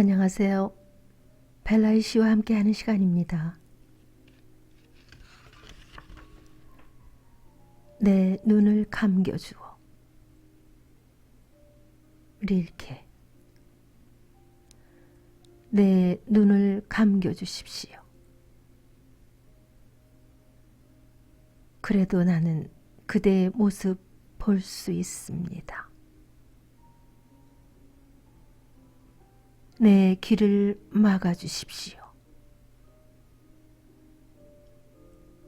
안녕하세요. 벨라이 씨와 함께하는 시간입니다. 내 눈을 감겨주어. 릴케. 내 눈을 감겨주십시오. 그래도 나는 그대의 모습 볼 수 있습니다. 내 길을 막아주십시오.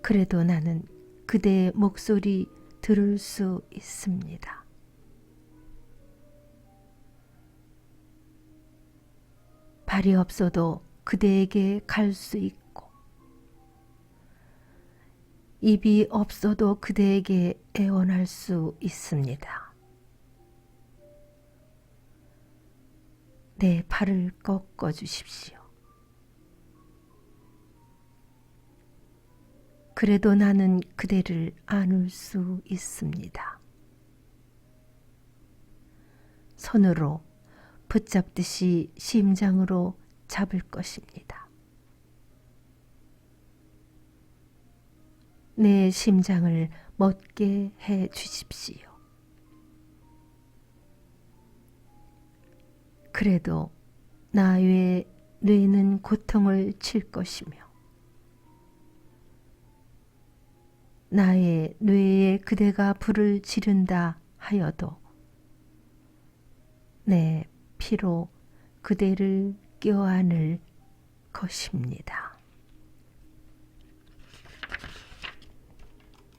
그래도 나는 그대의 목소리 들을 수 있습니다. 발이 없어도 그대에게 갈 수 있고, 입이 없어도 그대에게 애원할 수 있습니다. 내 팔을 꺾어 주십시오. 그래도 나는 그대를 안을 수 있습니다. 손으로 붙잡듯이 심장으로 잡을 것입니다. 내 심장을 멎게 해 주십시오. 그래도 나 외에 뇌는 고통을 칠 것이며 나의 뇌에 그대가 불을 지른다 하여도 내 피로 그대를 껴안을 것입니다.